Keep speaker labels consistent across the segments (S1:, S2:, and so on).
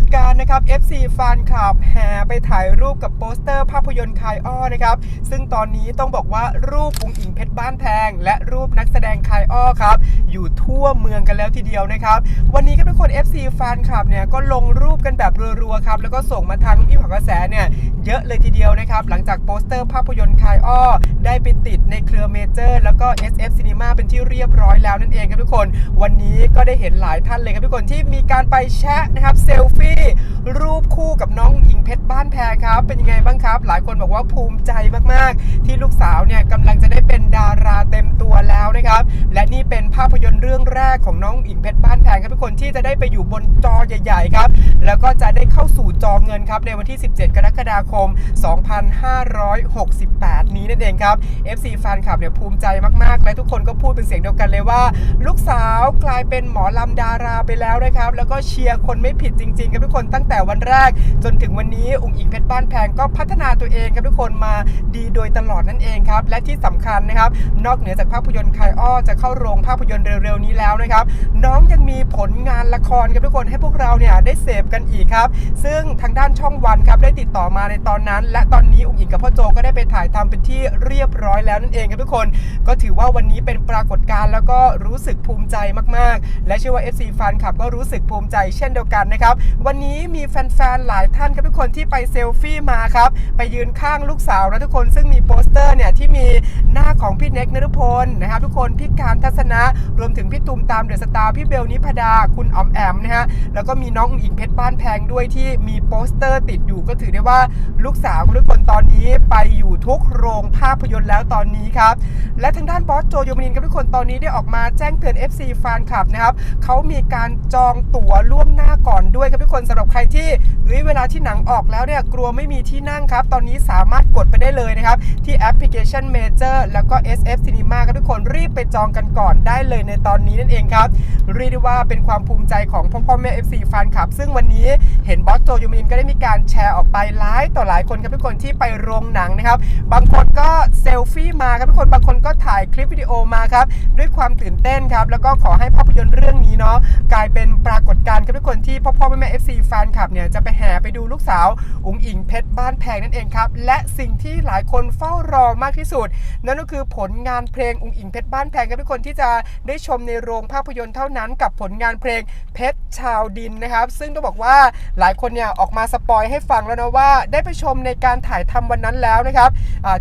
S1: ฏการณ์นะครับ FC แฟนคลับแห่ไปถ่ายรูปกับโปสเตอร์ภาพยนตร์คายอ้อนะครับ ซึ่งตอนนี้ต้องบอกว่ารูปอุงอิงเพชรบ้านแพงและรูปนักแสดงคายอ้อครับอยู่ทั่วเมืองกันแล้วทีเดียวนะครับ วันนี้ครับทุกคน FC แฟนคลับเนี่ยก็ลงรูปกันแบบรัวๆครับแล้วก็ส่งมาทางพี่ผักกระแสเนี่ยเยอะเลยทีเดียวนะครับ หลังจากโปสเตอร์ภาพยนตร์คายอ้อได้ไปติดในเครือเมเจอร์แล้วก็ SF Cinema เป็นที่เรียบร้อยแล้วนั่นเองครับทุกคน วันนี้ก็ได้เห็นหลายท่านเลยครับทุกคนที่มีการไปแชะนะครับเซลฟี่รูปคู่กับน้องหญิงเพชรบ้านแพรครับ เป็นยังไงบ้างครับ หลายคนบอกว่าภูมิใจมากๆ ที่ลูกสาวเนี่ยกำลังจะได้เป็นดาราเต็มตัวแล้วนะครับ และนี่เป็นภาพยนตร์เรื่องแรกของน้องหญิงเพชรบ้านแพรครับทุกคนที่จะได้ไปอยู่บนจอใหญ่ ๆ ครับ แล้วก็จะได้เข้าสู่จองเงินครับในวันที่ 17 กรกฎาคม 2568 นี้นั่นเองครับ FC แฟนคลับเนี่ยภูมิใจมากๆ และทุกคนก็พูดเป็นเสียงเดียวกันเลยว่า ลูกสาวกลายเป็นหมอลำดาราไปแล้วนะครับ แล้วก็เชียร์คนไม่ผิดจริงๆครับทุกคนตั้งแต่วันแรก จนถึงวันนี้องค์อิงเพชรบ้านแพงก็พัฒนาตัวเองครับทุกคนมาดีโดยตลอดนั่นเองครับ และที่สำคัญนะครับ นอกเหนือจากภาพยนตร์คายอ้อจะเข้าโรงภาพยนตร์เร็วๆนี้แล้วนะครับ น้องยังมีผลงานละครครับทุกคนให้พวกเราเนี่ยได้เสพกันอีกครับ ซึ่งทางด้านช่องวันครับได้ติดต่อมาในตอนนั้น และตอนนี้องค์อิงกับพ่อโจก็ได้ไปถ่ายทำเป็นที่เรียบร้อยแล้วนั่นเองครับทุกคน ก็ถือว่าวันนี้เป็นปรากฏการณ์แล้วก็รู้สึกภูมิใจมากๆ และเชื่อว่า FC แฟนคลับก็รู้สึกภูมิใจเช่นเดียวกันนะครับ วันนี้มีแฟนๆหลายท่านครับทุกคนที่ไปเซลฟี่มาครับ ไปยืนข้างลูกสาวนะทุกคนซึ่งมีโปสเตอร์เนี่ยที่มีหน้าของพี่เน็กนฤพลนะครับทุกคนพี่การทัศนะรวมถึงพี่ตูมตามเดอะสตาร์พี่เบลนิพดาคุณออมแอมนะฮะแล้วก็มีน้องอุ๋งอิงเพชรบ้านแพงด้วยที่มีโปสเตอร์ติดอยู่ก็ถือได้ว่าลูกสาวของทุกคนตอนนี้ไปอยู่ทุกโรงภาพยนตร์แล้วตอนนี้ครับ และทางด้านบอสโจโยมนินครับทุกคนตอนนี้ได้ออกมาแจ้งเตือน FC แฟนคลับนะครับเขามีการจองตั๋วล่วงหน้าก่อนด้วยครับทุกคนสำหรับใครที่ เฮ้ยเวลาที่หนังออกแล้วเนี่ยกลัวไม่มีที่นั่งครับ ตอนนี้สามารถกดไปได้เลยนะครับที่แอปพลิเคชัน Major แล้วก็ SF Cinema ครับทุกคนรีบไปจองกันก่อนได้เลยในตอนนี้นั่นเองครับเรียกได้ว่าเป็นความภูมิใจของพ่อพ่อแม่ FC แฟนคลับ ซึ่งวันนี้เห็นบอสโจโยมินก็ได้มีการแชร์ออกไปหลายต่อหลายคนครับทุกคนที่ไปโรงหนังนะครับบางคนก็เซลฟี่มาครับทุกคนบางคนก็ถ่ายคลิปวิดีโอมาครับด้วยความตื่นเต้นครับแล้วก็ขอให้ภาพยนตร์เรื่องนี้เนาะกลายเป็นปรากฏการณ์ครับทุกคนที่พ่อพ่อแม่แม่เอฟซีแฟนคลับเนี่ยจะไปแห่ไปดูลูกสาวอุ๋งอิงเพชรบ้านแพงนั่นเองครับ และสิ่งที่หลายคนเฝ้ารอมากที่สุด นั่นก็คือผลงานเพลงอุ๋งอิงเพชรบ้านแพงครับทุกคนที่จะได้ชมในโรงภาพยนตร์เท่านั้นกับผลงานเพลงเพชรชาวดินนะครับ ซึ่งต้องบอกว่าหลายคนเนี่ยออกมาสปอยให้ฟังแล้วนะว่า ได้ไปชมในการถ่ายทำวันนั้นแล้วนะครับ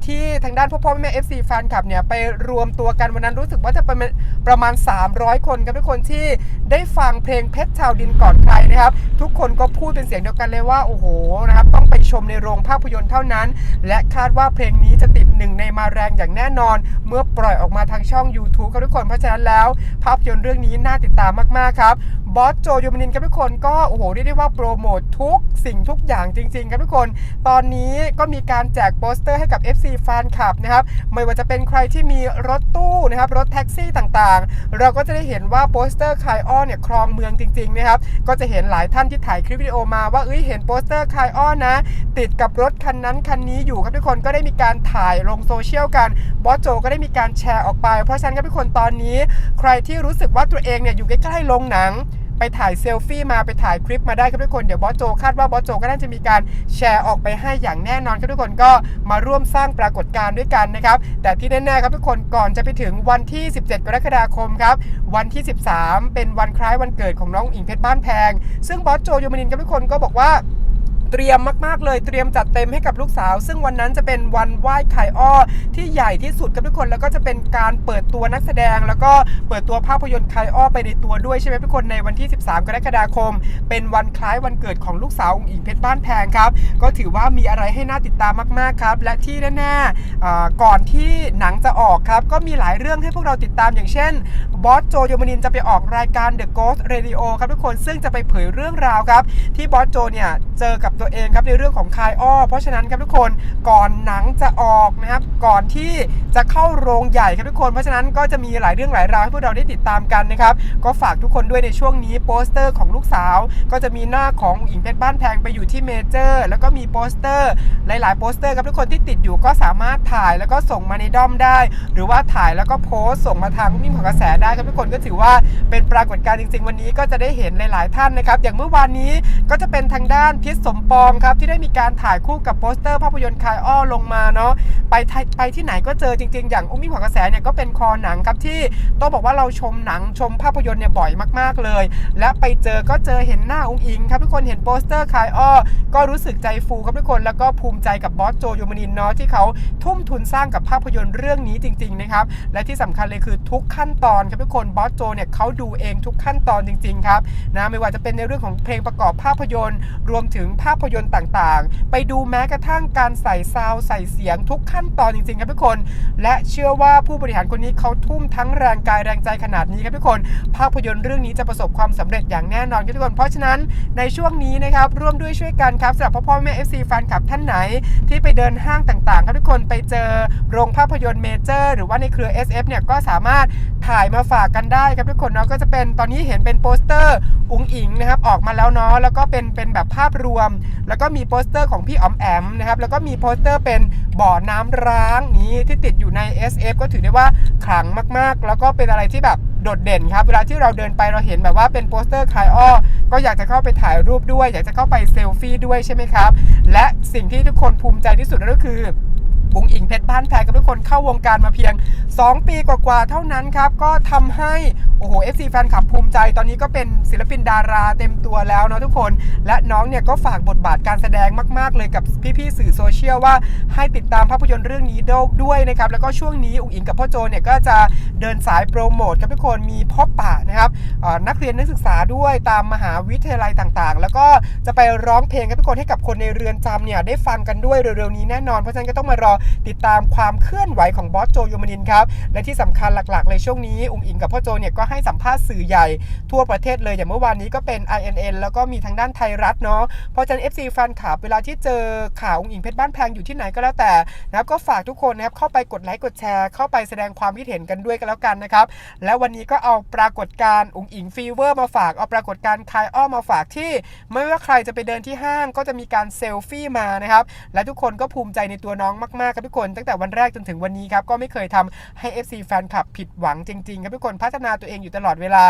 S1: ที่ทางด้านพ่อพ่อแม่เอฟซีแฟนคลับเนี่ยไปรวมตัวกันวันนั้นรู้สึกว่าจะประมาณประมาณ 300 คนครับทุกคนที่ได้ฟังเพลงเพชรชาวดินก่อนใครนะครับ ทุกคนก็พูดเป็นเสียงเดียวกันเลยว่าโอ้โหนะครับต้องไปชมในโรงภาพยนตร์เท่านั้น และคาดว่าเพลงนี้จะติดหนึ่งในมาแรงอย่างแน่นอน เมื่อปล่อยออกมาทางช่อง YouTube ครับทุกคนเพราะฉะนั้นแล้ว ภาพยนตร์เรื่องนี้น่าติดตามมากๆครับบอสโจยูมินินครับทุกคนก็โอ้โหเรียกได้ว่าโปรโมททุกสิ่งทุกอย่างจริง ๆ ครับทุกคน ตอนนี้ก็มีการแจกโปสเตอร์ให้กับ FC แฟนคลับนะครับไม่ว่าจะเป็นใครที่มีรถตู้นะครับรถแท็กซี่ต่างๆ เราก็จะได้เห็นว่าโปสเตอร์คายอ้อเนี่ยครองเมืองจริงๆนะครับก็จะเห็นหลายท่านที่ถ่ายคลิปวิดีโอมาว่าเอ้ยเห็นโปสเตอร์คายอ้อนะ ติดกับรถคันนั้นคันนี้อยู่ครับทุกคนก็ได้มีการถ่ายลงโซเชียลกันบอสโจก็ได้มีการแชร์ออกไป เพราะฉะนั้นครับทุกคนตอนนี้ ใครที่รู้สึกว่าตัวเองเนี่ยอยู่ใกล้ๆโรงหนัง ไปถ่ายเซลฟี่มาไปถ่ายคลิปมาได้ครับทุกคนเดี๋ยวบอสโจคาดว่าบอสโจก็น่าจะมีการแชร์ออกไปให้อย่างแน่นอนครับทุกคนก็มาร่วมสร้างปรากฏการณ์ด้วยกันนะครับ แต่ที่แน่ๆครับทุกคนก่อนจะไปถึงวันที่ 17 กรกฎาคมครับวันที่ 13 เป็นวันคล้ายวันเกิดของน้องอิงเพชรบ้านแพง ซึ่งบอสโจยมนินครับทุกคนก็บอกว่า เตรียมมากๆเลยเตรียมจัดเต็มให้กับลูกสาว ซึ่งวันนั้นจะเป็นวันไหว้ไข่อ้อที่ใหญ่ที่สุดกับทุกคน แล้วก็จะเป็นการเปิดตัวนักแสดง แล้วก็เปิดตัวภาพยนตร์ไข่อ้อไปในตัวด้วยใช่ไหมทุกคนในวันที่ 13 กรกฎาคม เป็นวันคล้ายวันเกิดของลูกสาวองค์อิงเพชรบ้านแพงครับ ก็ถือว่ามีอะไรให้น่าติดตามมากๆครับ และที่แน่ๆอ่ก่อนที่หนังจะออกครับก็มีหลายเรื่องให้พวกเราติดตามอย่างเช่น บอสโจโยมนินจะไปออกรายการ The Ghost Radio ครับทุกคนซึ่งจะไปเผยเรื่องราวครับ ที่บอสโจเนี่ยเจอกับตัวเองครับในเรื่องของคายอ้อ เพราะฉะนั้นครับทุกคนก่อนหนังจะออกนะครับก่อนที่จะเข้าโรงใหญ่ครับทุกคน เพราะฉะนั้นก็จะมีหลายเรื่องหลายราวให้พวกเราได้ติดตามกันนะครับก็ฝากทุกคนด้วยในช่วงนี้โปสเตอร์ของลูกสาว ก็จะมีหน้าของอิงเพชรบ้านแพงไปอยู่ที่เมเจอร์ แล้วก็มีโปสเตอร์หลาย ๆ โปสเตอร์ครับทุกคนที่ติดอยู่ก็สามารถถ่ายแล้วก็ส่งมาในด้อมได้ หรือว่าถ่ายแล้วก็โพสต์ส่งมาทางมิ่งของกระแสได้ครับทุกคนก็ถือว่าเป็นปรากฏการณ์จริง ๆ วันนี้ก็จะได้เห็นหลายๆท่านนะครับ อย่างเมื่อวานนี้ก็จะเป็นทางด้านพิษสมปองครับที่ได้มีการถ่ายคู่กับโปสเตอร์ภาพยนตร์คายอ้อลงมาเนาะไปไทยไปที่ไหนก็เจอจริง ๆ อย่างอุ้มมิ่งขวัญกระแสเนี่ยก็เป็นคอหนังครับที่ต้องบอกว่าเราชมหนังชมภาพยนตร์เนี่ยบ่อยมากๆเลย และไปเจอก็เจอเห็นหน้าอุ้งอิงครับทุกคนเห็นโปสเตอร์คายอ้อก็รู้สึกใจฟูครับทุกคนแล้วก็ภูมิใจกับบอสโจโยมานินเนาะที่เขาทุ่มทุนสร้างกับภาพยนตร์เรื่องนี้จริง ๆ นะครับ และที่สำคัญเลยคือทุกขั้นตอนครับทุกคนบอสโจเนี่ยเขาดูเองทุกขั้นตอนจริง ๆ ครับนะไม่ว่าจะเป็นในเรื่องของเพลงประกอบภาพยนตร์ รวมถึงภาพยนตร์ต่างๆ ไปดูแม้กระทั่งการใส่ซาวใส่เสียงทุกขั้นตอนจริง ๆ ครับทุกคน และเชื่อว่าผู้บริหารคนนี้เขาทุ่มทั้งแรงกายแรงใจขนาดนี้ครับทุกคน ภาพยนตร์เรื่องนี้จะประสบความสำเร็จอย่างแน่นอนครับทุกคน เพราะฉะนั้นในช่วงนี้นะครับร่วมด้วยช่วยกันครับสำหรับพ่อพ่อแม่ FC แฟนคลับท่านไหน ที่ไปเดินห้างต่างๆ ครับทุกคนไปเจอโรงภาพยนตร์เมเจอร์ หรือว่าในเครือ SF เนี่ยก็สามารถถ่ายมาฝากกันได้ครับทุกคนเนาะก็จะเป็นตอนนี้เห็นเป็นโปสเตอร์อุ๋งอิงนะครับออกมาแล้วเนาะแล้วก็เป็นเป็นแบบภาพรวม แล้วก็มีโปสเตอร์ของพี่อ๋อมแอมนะครับแล้วก็มีโปสเตอร์เป็นบ่อน้ำร้างนี้ที่ติดอยู่ใน SF ก็ถือได้ว่าขลังมากๆ แล้วก็เป็นอะไรที่แบบโดดเด่นครับ เวลาที่เราเดินไปเราเห็นแบบว่าเป็นโปสเตอร์คลายอ้อก็อยากจะเข้าไปถ่ายรูปด้วย อยากจะเข้าไปเซลฟี่ด้วยใช่ไหมครับ และสิ่งที่ทุกคนภูมิใจที่สุดนั่นก็คือ บุงอิงเพชรบ้านแพงกับทุกคนเข้าวงการมาเพียง 2 ปีกว่าๆเท่านั้นครับ ก็ทำให้โอ้โห FC แฟนคลับภูมิใจ ตอนนี้ก็เป็นศิลปินดาราเต็มตัวแล้วเนาะทุกคน และน้องเนี่ยก็ฝากบทบาทการแสดงมาก ๆ เลยกับพี่ๆสื่อโซเชียลว่าให้ติดตามภาพยนตร์เรื่องนี้ด้วยนะครับ แล้วก็ช่วงนี้อุ๋งอิงกับพ่อโจเนี่ยก็จะเดินสายโปรโมทครับทุกคนมีพบปะนะครับนักเรียนนักศึกษาด้วยตามมหาวิทยาลัยต่างๆ แล้วก็จะไปร้องเพลงครับทุกคนให้กับคนในเรือนจำเนี่ยได้ฟังกันด้วยเร็วๆนี้แน่นอนเพราะฉะนั้นก็ต้องมารอติดตามความเคลื่อนไหวของบอสโจโยมานินครับ และที่สำคัญหลักๆ เลยช่วงนี้อุ๋งอิงกับพ่อโจเนี่ยก็ให้สัมภาษณ์สื่อใหญ่ทั่วประเทศเลยอย่างเมื่อวานนี้ก็เป็น INN แล้วก็มีทางด้านไทยรัฐเนาะเพราะฉะนั้น FC แฟนคลับเวลาที่เจอข่าวอุ๋งอิงเพชรบ้านแพงอยู่ที่ไหนก็แล้วแต่นะครับก็ฝากทุกคนนะครับเข้าไปกดไลค์กดแชร์ เข้าไปแสดงความคิดเห็นกันด้วยกันแล้วกันนะครับและวันนี้ก็เอาปรากฏการณ์อุ๋งอิงฟีเวอร์มาฝากเอาปรากฏการณ์คลายอ้อมมาฝากที่ ไม่ว่าใครจะไปเดินที่ห้างก็จะมีการเซลฟี่มานะครับและทุกคนก็ภูมิใจในตัวน้องมากครับทุกคนตั้งแต่วันแรกจนถึงวันนี้ครับก็ไม่เคยทำให้ FC แฟนคลับผิดหวังจริงๆครับทุกคนพัฒนาตัวเองอยู่ตลอดเวลา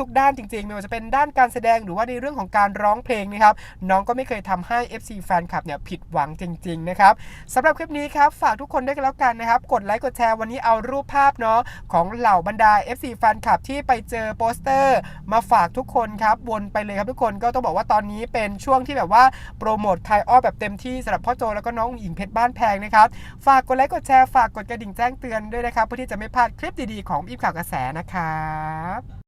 S1: ทุก ๆ ด้านจริงๆไม่ว่าจะเป็นด้านการแสดงหรือว่าในเรื่องของการร้องเพลงนะครับน้องก็ไม่เคยทำให้ FC แฟนคลับเนี่ยผิดหวังจริงๆนะครับสำหรับคลิปนี้ครับฝากทุกคนด้วยกันแล้วกันนะครับกดไลค์กดแชร์วันนี้เอารูปภาพเนาะของเหล่าบรรดา FC แฟนคลับที่ไปเจอโปสเตอร์ มาฝากทุกคนครับวนไปเลยครับทุกคนก็ต้องบอกว่าตอนนี้เป็นช่วงที่แบบว่าโปรโมทคลายอ้อแบบเต็มที่สำหรับพ่อโจแล้วก็น้องหญิงเพชรบ้านแพงนะครับฝากกดไลค์กดแชร์ฝากกดกระดิ่งแจ้งเตือนด้วยนะครับเพื่อที่จะไม่พลาดคลิปดีๆของอีฟข่าวกระแสนะครับ